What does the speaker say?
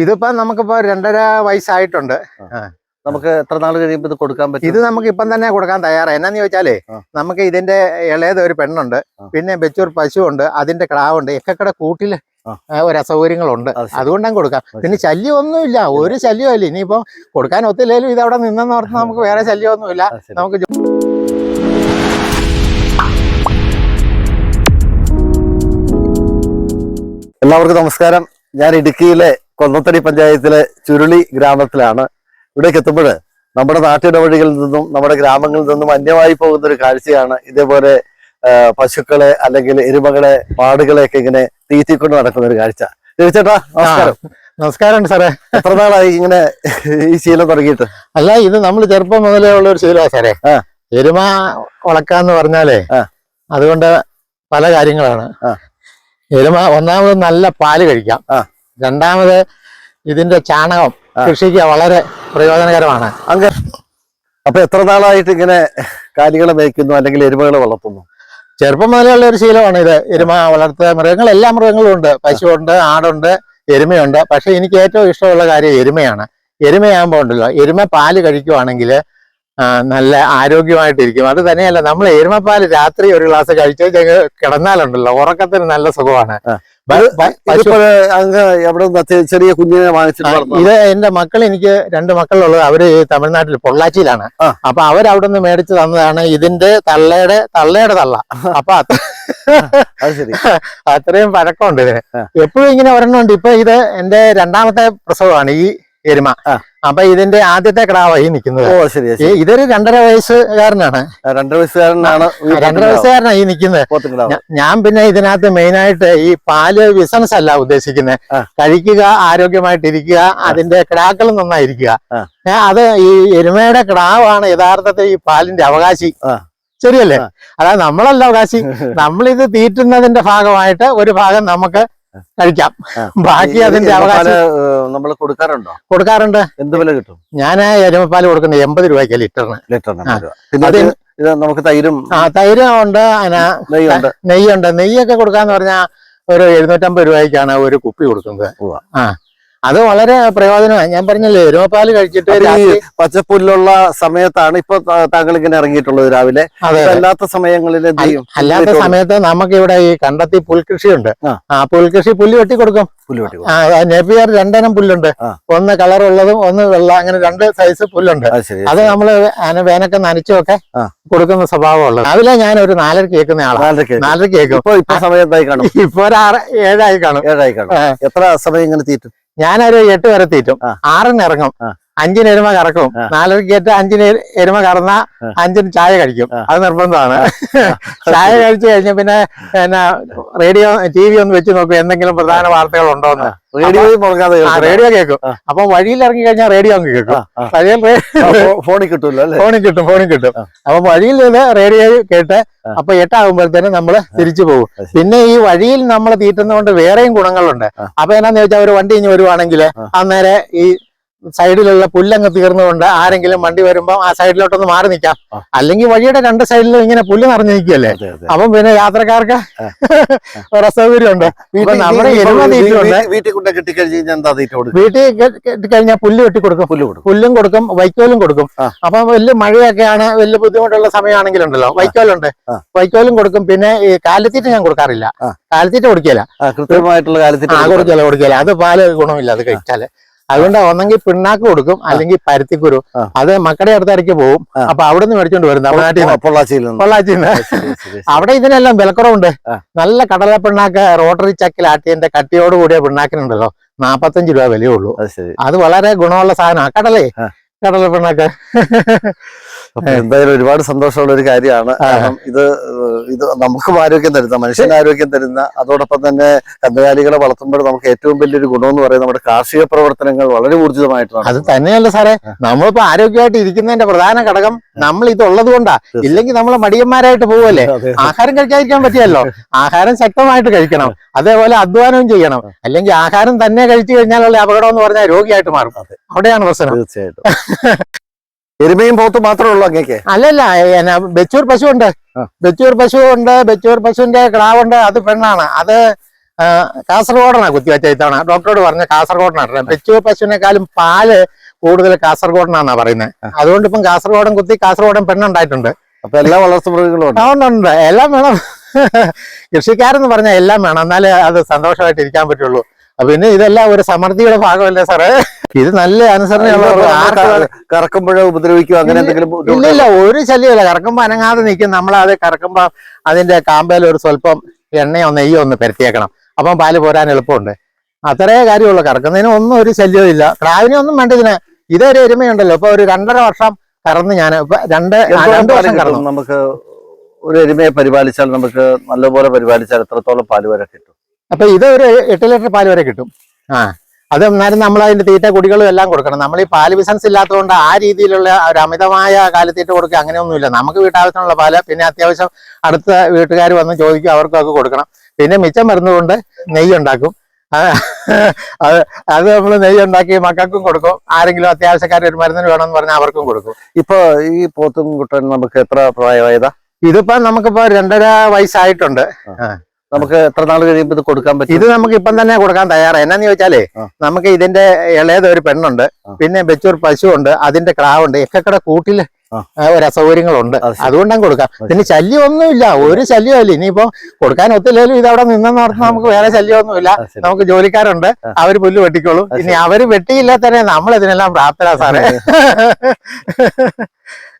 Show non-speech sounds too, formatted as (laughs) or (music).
ഇതിപ്പോ നമുക്കിപ്പോ രണ്ടര വയസ്സായിട്ടുണ്ട്. നമുക്ക് എത്ര നാൾ കഴിയുമ്പോൾ ഇത് കൊടുക്കാൻ പറ്റും? ഇത് നമുക്ക് ഇപ്പം തന്നെ കൊടുക്കാൻ തയ്യാറാണ് എന്നാന്ന് ചോദിച്ചാലേ നമുക്ക് ഇതിന്റെ ഇളയത് ഒരു പെണ്ണുണ്ട് പിന്നെ ബെച്ചൂർ പശു ഉണ്ട് അതിന്റെ ക്ലാവുണ്ട് ഒക്കെ കൂട്ടിൽ ഒരു അസൗകര്യങ്ങളുണ്ട്. അതുകൊണ്ടാണ് കൊടുക്കാം. പിന്നെ ശല്യമൊന്നുമില്ല ഒരു ശല്യമില്ല. ഇനിയിപ്പോ കൊടുക്കാൻ ഒത്തില്ലേലും ഇത് അവിടെ നിന്നെന്ന് പറഞ്ഞാൽ നമുക്ക് വേറെ ശല്യമൊന്നുമില്ല. നമുക്ക് എല്ലാവർക്കും നമസ്കാരം. ഞാൻ ഇടുക്കിയിലെ കൊന്നത്തടി പഞ്ചായത്തിലെ ചുരുളി ഗ്രാമത്തിലാണ് ഇവിടേക്ക് എത്തുമ്പോൾ നമ്മുടെ നാട്ടിടവഴികളിൽ നിന്നും നമ്മുടെ ഗ്രാമങ്ങളിൽ നിന്നും അന്യമായി പോകുന്ന ഒരു കാഴ്ചയാണ് ഇതേപോലെ പശുക്കളെ അല്ലെങ്കിൽ എരുമകളെ പാടുകളെ ഒക്കെ ഇങ്ങനെ തീറ്റിക്കൊണ്ട് നടക്കുന്ന ഒരു കാഴ്ച ചേട്ടാ നമസ്കാരം നമസ്കാരം സാറേ എത്ര നാളായി ഇങ്ങനെ ഈ ശീലം തുടങ്ങിയിട്ട് അല്ല ഇത് നമ്മൾ ചെറുപ്പം മുതലേ ഉള്ള ഒരു ശീലമാണ് സാറേ. എരുമ വളക്കാന്ന് പറഞ്ഞാലേ. അതുകൊണ്ട് പല കാര്യങ്ങളാണ്. എരുമ ഒന്നാമത് നല്ല പാൽ കഴിക്കാം. രണ്ടാമത് ഇതിന്റെ ചാണകം. കൃഷിക്ക് വളരെ പ്രയോജനകരമാണ്. അങ്ങ് അപ്പൊ എത്ര നാളായിട്ട് ഇങ്ങനെ കാലികളെ മേയ്ക്കുന്നു അല്ലെങ്കിൽ എരുമകളെ വളർത്തുന്നു? ചെറുപ്പം മുതലുള്ള ഒരു ശീലമാണ് ഇത്. എരുമ വളർത്തുക. മൃഗങ്ങൾ എല്ലാ മൃഗങ്ങളും ഉണ്ട്. പശുവുണ്ട് ആടുണ്ട് എരുമയുണ്ട്. പക്ഷെ എനിക്ക് ഏറ്റവും ഇഷ്ടമുള്ള കാര്യം എരുമയാണ്. എരുമയാകുമ്പോൾ ഉണ്ടല്ലോ എരുമ പാൽ കഴിക്കുവാണെങ്കിൽ നല്ല ആരോഗ്യമായിട്ടിരിക്കും. അത് തന്നെയല്ല നമ്മൾ എരുമപ്പാൽ രാത്രി ഒരു ഗ്ലാസ് കഴിച്ചു കിടന്നാലുണ്ടല്ലോ ഉറക്കത്തിന് നല്ല സുഖമാണ്. ചെറിയ കുഞ്ഞിനെ വാങ്ങിച്ചിട്ട്? ഇത് എന്റെ മക്കൾ എനിക്ക് രണ്ട് മക്കളുള്ളത്. അവർ തമിഴ്നാട്ടിൽ പൊള്ളാച്ചിയിലാണ്. അപ്പൊ അവരവിടെ നിന്ന് മേടിച്ചു തന്നതാണ് ഇതിന്റെ തള്ളയുടെ തള്ളയുടെ തള്ള. അപ്പൊ (laughs) അത്രയും പഴക്കമുണ്ട് ഇതിന്. എപ്പോഴും ഇങ്ങനെ ഒരെണ്ണം ഉണ്ട്. ഇപ്പൊ ഇത് എന്റെ രണ്ടാമത്തെ പ്രസവമാണ്. ഈ എരുമ. അപ്പൊ ഇതിന്റെ ആദ്യത്തെ കടാവായി നിൽക്കുന്നത് ഓ ശരി ഇതൊരു രണ്ടര വയസ്സുകാരനാണ്. രണ്ടര വയസ്സുകാരനാണ് രണ്ടര വയസ്സുകാരനാണ് ഈ നിൽക്കുന്നത് ഞാൻ പിന്നെ ഇതിനകത്ത് മെയിൻ ആയിട്ട് ഈ പാൽ ബിസിനസ് അല്ല ഉദ്ദേശിക്കുന്നത്. കഴിക്കുക ആരോഗ്യമായിട്ടിരിക്കുക അതിന്റെ കിടാക്കൾ നന്നായിരിക്കുക. അത് ഈ എരുമയുടെ കിടാവാണ് യഥാർത്ഥത്തിൽ ഈ പാലിന്റെ അവകാശി. ശരിയല്ലേ. അതായത് നമ്മളല്ല അവകാശി. (laughs) നമ്മളിത് തീറ്റുന്നതിന്റെ ഭാഗമായിട്ട് ഒരു ഭാഗം നമുക്ക് കഴിക്കാം. ബാക്കി അതിന്റെ അവകാശം നമ്മൾ കൊടുക്കാറുണ്ടോ? കൊടുക്കാറുണ്ട്. എന്ത് വില കിട്ടും? ഞാൻ എരുമപ്പാൽ കൊടുക്കുന്നത് എൺപത് രൂപയ്ക്ക് ലിറ്ററിന്. ലിറ്ററിന് നമുക്ക് തൈരും ആ തൈരും ഉണ്ട്. നെയ്യുണ്ട്. നെയ്യുണ്ട്. നെയ്യൊക്കെ കൊടുക്കാന്ന് പറഞ്ഞാൽ ഒരു എഴുന്നൂറ്റമ്പത് രൂപയ്ക്കാണ് ഒരു കുപ്പി കൊടുക്കുന്നത്. ആ. അത് വളരെ പ്രയോജനമാണ് ഞാൻ പറഞ്ഞില്ലേ എരുമപ്പാൽ കഴിച്ചിട്ട് പച്ചപ്പുല്ലുള്ള സമയത്താണ് ഇപ്പൊ താങ്കൾ ഇങ്ങനെ ഇറങ്ങിയിട്ടുള്ളത് രാവിലെ. അല്ലാത്ത സമയങ്ങളിൽ അല്ലാത്ത സമയത്ത് നമുക്ക് ഇവിടെ ഈ കണ്ടത്തി പുൽകൃഷിയുണ്ട്. ആ. ആ പുൽകൃഷി പുല്ല് വെട്ടി കൊടുക്കും. നെപ്പിയർ രണ്ടെണ്ണം പുല്ലുണ്ട്. ഒന്ന് കളർ ഉള്ളതും ഒന്ന് വെള്ള അങ്ങനെ രണ്ട് സൈസ് പുല്ലുണ്ട്. അത് നമ്മൾ വേനൊക്കെ നനച്ചുമൊക്കെ ആ. കൊടുക്കുന്ന സ്വഭാവമുള്ളത്. രാവിലെ ഞാൻ ഒരു നാലര കേൾക്കുന്ന ആളാണ് നാലര കേൾക്കും. ഇപ്പൊ ഇപ്പൊ സമയം കാണും? ഇപ്പൊ ഒരു ആറ് ഏഴായി കാണും. ഏഴായി കാണും. എത്ര സമയം ഇങ്ങനെ തീറ്റും? ഞാനൊരു എട്ട് വരെ തീറ്റും. ആറിന് ഇറങ്ങും. അഞ്ചിന് എരുമ കറക്കും. നാലരയ്ക്ക് നാലരക്ക് ഏറ്റ് അഞ്ചിന് എരു- എരുമ കറന്ന അഞ്ചിന് ചായ കഴിക്കും. അത് നിർബന്ധമാണ്. (laughs) ചായ കഴിച്ചു കഴിഞ്ഞ പിന്നെ എന്നാ റേഡിയോ ടി വി ഒന്ന് വെച്ച് നോക്കും എന്തെങ്കിലും പ്രധാന വാർത്തകൾ ഉണ്ടോ എന്ന് റേഡിയോയും മുടങ്ങാതെ റേഡിയോ കേൾക്കും. അപ്പൊ വഴിയിൽ ഇറങ്ങി കഴിഞ്ഞാൽ റേഡിയോ അങ്ങ് കേൾക്കും. ഫോണിൽ കിട്ടും അല്ലേ? ഫോണിൽ കിട്ടും ഫോണിൽ കിട്ടും. അപ്പൊ വഴിയിൽ നിന്ന് റേഡിയോ കേട്ട്. അപ്പൊ എട്ടാകുമ്പോഴത്തേനും നമ്മൾ തിരിച്ചു പോകും. പിന്നെ ഈ വഴിയിൽ നമ്മൾ തീറ്റുന്നതുകൊണ്ട് വേറെയും ഗുണങ്ങളുണ്ട്. അപ്പൊ എന്നാന്ന് ചോദിച്ചാൽ ഒരു വണ്ടി ഇനി വരുവാണെങ്കിൽ. അന്നേരം ഈ സൈഡിലുള്ള പുല്ലങ്ങ് തീർന്നുകൊണ്ട് ആരെങ്കിലും വണ്ടി വരുമ്പോൾ ആ സൈഡിലോട്ടൊന്ന് മാറി നിൽക്കാം അല്ലെങ്കിൽ വഴിയുടെ രണ്ട് സൈഡിലും ഇങ്ങനെ പുല്ല് നിറഞ്ഞു നിൽക്കുകയല്ലേ. അപ്പം പിന്നെ യാത്രക്കാർക്ക്. (laughs) ഒരു അസൗകര്യമുണ്ട്. വീട്ടിൽ നമ്മുടെ എരുമ തീറ്റുണ്ട്. വീട്ടിൽ കൊണ്ട് കിട്ടിക്കഴിഞ്ഞ് കഴിഞ്ഞാൽ എന്താ തീറ്റ കൊടുക്കും വീട്ടിൽ പുല്ല് വെട്ടി കൊടുക്കും പുല്ല് കൊടുക്കും. പുല്ലും കൊടുക്കും വൈക്കോലും കൊടുക്കും. അപ്പൊ വലിയ മഴയൊക്കെയാണ് വലിയ ബുദ്ധിമുട്ടുള്ള സമയമാണെങ്കിലുണ്ടല്ലോ. വൈക്കോലുണ്ട്. വൈക്കോലും കൊടുക്കും. പിന്നെ ഈ കാലിത്തീറ്റ ഞാൻ കൊടുക്കാറില്ല. കാലിത്തീറ്റ കൊടുക്കില്ല കൃത്യമായിട്ടുള്ള കാലിത്തീറ്റ കൊടുക്കില്ല കൊടുക്കില്ല അത് പാൽ ഗുണമില്ല അത് കഴിച്ചാൽ. അതുകൊണ്ട് ഒന്നെങ്കിൽ പിണ്ണാക്ക് കൊടുക്കും അല്ലെങ്കിൽ പരുത്തിക്കുരു. അത് മക്കളുടെ അടുത്തായിരിക്കും പോകും. അപ്പൊ അവിടെ നിന്ന് മേടിച്ചോണ്ട് വരും തമിഴ്നാട്ടിൽ പൊള്ളാച്ചിയിൽ പൊള്ളാച്ചിയിൽ നിന്ന്. അവിടെ ഇതിനെല്ലാം വിലക്കുറവുണ്ട്. നല്ല കടല പിണ്ണാക്ക് റോട്ടറി ചക്കിൽ ആട്ടിയതിന്റെ കട്ടിയോട് കൂടിയ പിണ്ണാക്കിനുണ്ടല്ലോ. നാപ്പത്തഞ്ച് രൂപ വിലയുള്ളൂ അത് വളരെ ഗുണമുള്ള സാധനമാണ്. കടലേ. കടല പിണ്ണാക്ക് എന്തായാലും ഒരുപാട് സന്തോഷമുള്ള ഒരു കാര്യമാണ്. കാരണം ഇത് ഇത് നമുക്കും ആരോഗ്യം തരുന്ന മനുഷ്യന് ആരോഗ്യം തരുന്ന അതോടൊപ്പം തന്നെ കന്നുകാലികളെ വളർത്തുമ്പോൾ നമുക്ക് ഏറ്റവും വലിയൊരു ഗുണം എന്ന് പറയുന്നത് നമ്മുടെ കാർഷിക പ്രവർത്തനങ്ങൾ വളരെ ഊർജിതമായിട്ടാണ്. അത്. തന്നെയല്ല സാറേ. നമ്മളിപ്പോ ആരോഗ്യമായിട്ട് ഇരിക്കുന്നതിന്റെ പ്രധാന ഘടകം നമ്മൾ ഇത് ഉള്ളത് കൊണ്ടാ ഇല്ലെങ്കിൽ നമ്മൾ മടിയന്മാരായിട്ട് പോവല്ലേ? ആഹാരം കഴിക്കാതിരിക്കാൻ പറ്റിയല്ലോ? (laughs) ആഹാരം ശക്തമായിട്ട് കഴിക്കണം. അതേപോലെ അധ്വാനവും ചെയ്യണം. അല്ലെങ്കിൽ ആഹാരം തന്നെ കഴിച്ചു കഴിഞ്ഞാലുള്ള അപകടം എന്ന് പറഞ്ഞാൽ രോഗിയായിട്ട് മാറും. അവിടെയാണ് പ്രശ്നം. തീർച്ചയായിട്ടും. (laughs) എരുമയും പോത്തും മാത്രമേ ഉള്ളൂ അങ്ങേക്ക്? അല്ലല്ല ബെച്ചൂർ പശു ഉണ്ട് ബെച്ചൂർ പശു ഉണ്ട് ബെച്ചൂർ പശുവിന്റെ കിടാവുണ്ട് അത് പെണ്ണാണ്. അത് കാസർഗോഡാണ് കുത്തി കുത്തിവെച്ച ഇത്തവണ. ഡോക്ടറോട് പറഞ്ഞ കാസർഗോഡിനാണ് ബെച്ചൂർ പശുവിനേക്കാളും പാൽ കൂടുതൽ കാസർഗോഡിനാണെന്നാ പറയുന്നത് അതുകൊണ്ട് ഇപ്പം കാസർഗോഡൻ കുത്തി കാസർഗോഡൻ പെണ്ണുണ്ടായിട്ടുണ്ട്. അപ്പൊ എല്ലാ വളർത്തു മൃഗങ്ങളും ഉണ്ട് അതുകൊണ്ടുണ്ട് എല്ലാം വേണം. കൃഷിക്കാരെന്ന് പറഞ്ഞാൽ എല്ലാം വേണം. എന്നാലേ അത് സന്തോഷമായിട്ട് ഇരിക്കാൻ പറ്റുള്ളൂ. പിന്നെ ഇതെല്ലാം ഒരു സമൃദ്ധിയുടെ ഭാഗമല്ലേ സാറേ? ഇത് നല്ല അനുസരണയുള്ള കറക്കുമ്പോഴോ ഉപദ്രവിക്കോ അങ്ങനെ എന്തെങ്കിലും ഇല്ല ഇല്ല ഒരു ശല്യമില്ല കറക്കുമ്പോ അനങ്ങാതെ നിൽക്കും. നമ്മൾ അത് കറക്കുമ്പോ അതിന്റെ കാമ്പയിൽ ഒരു സ്വല്പം എണ്ണയോ നെയ്യോ ഒന്ന് പരത്തിയേക്കണം. അപ്പം പാൽ പോരാൻ എളുപ്പമുണ്ട്. അത്രേ കാര്യമുള്ളൂ. കറക്കുന്നതിന് ഒന്നും ഒരു ശല്യവും ഇല്ല. പ്രാവിനെ ഒന്നും വേണ്ട ഇതിന്. ഇതൊരു എരുമയുണ്ടല്ലോ. ഇപ്പൊ ഒരു രണ്ടര വർഷം കറന്ന് ഞാൻ ഇപ്പൊ രണ്ട് രണ്ട് വർഷം കറന്നു. നമുക്ക് ഒരു എരുമയെ പരിപാലിച്ചാൽ നമുക്ക് നല്ലപോലെ പരിപാലിച്ചാൽ എത്രത്തോളം പാൽ വരെ കിട്ടും? അപ്പൊ ഇത് ഒരു എട്ട് ലിറ്റർ പാൽ വരെ കിട്ടും. ആ. അത് എന്നാലും നമ്മൾ അതിന്റെ തീറ്റ കുടികളും എല്ലാം കൊടുക്കണം. നമ്മൾ ഈ പാൽ ബിസിനസ് ഇല്ലാത്തതുകൊണ്ട് ആ രീതിയിലുള്ള ഒരു അമിതമായ കാലത്തീറ്റ കൊടുക്കുക അങ്ങനെയൊന്നുമില്ല. നമുക്ക് വീട്ടാവശ്യമുള്ള പാൽ പിന്നെ അത്യാവശ്യം അടുത്ത വീട്ടുകാർ വന്ന് ചോദിക്കും അവർക്കൊക്കെ കൊടുക്കണം. പിന്നെ മിച്ചം വരുന്നതുകൊണ്ട് നെയ്യ് ഉണ്ടാക്കും. അത് അത് നമ്മൾ നെയ്യ് ഉണ്ടാക്കി മക്കൾക്കും കൊടുക്കും. ആരെങ്കിലും അത്യാവശ്യക്കാർ ഒരു മരുന്നിന് വേണമെന്ന് പറഞ്ഞാൽ അവർക്കും കൊടുക്കും. ഇപ്പൊ ഈ പോത്തും കുട്ടൻ നമുക്ക് എത്ര പ്രായമായതാ? ഇതിപ്പോ നമുക്കിപ്പോ രണ്ടര വയസ്സായിട്ടുണ്ട്. നമുക്ക് എത്ര നാൾ കഴിയുമ്പോൾ ഇത് കൊടുക്കാൻ പറ്റും? ഇത് നമുക്ക് ഇപ്പം തന്നെ കൊടുക്കാൻ തയ്യാറാണ് എന്നാന്ന് ചോദിച്ചാലേ നമുക്ക് ഇതിന്റെ ഇളയത് ഒരു പെണ്ണുണ്ട്. പിന്നെ വെച്ചൂർ ഉണ്ട് അതിന്റെ ക്രാവുണ്ട് കൂട്ടിൽ ആ. ആ, ഒരു അസൗകര്യങ്ങളുണ്ട്. അത് അതുകൊണ്ടാണ് കൊടുക്കാം. പിന്നെ ശല്യം ഒന്നുമില്ല ഒരു ശല്യമല്ല. ഇനിയിപ്പോ കൊടുക്കാൻ ഒത്തില്ലേലും ഇത് അവിടെ നിന്നെന്ന് പറഞ്ഞാൽ നമുക്ക് വേറെ ശല്യമൊന്നുമില്ല. നമുക്ക് ജോലിക്കാരുണ്ട് അവർ പുല്ല് വെട്ടിക്കോളും. ഇനി അവർ വെട്ടിയില്ല തന്നെ നമ്മൾ ഇതിനെല്ലാം പ്രാപ്തരാ സാറേ. (laughs) (laughs)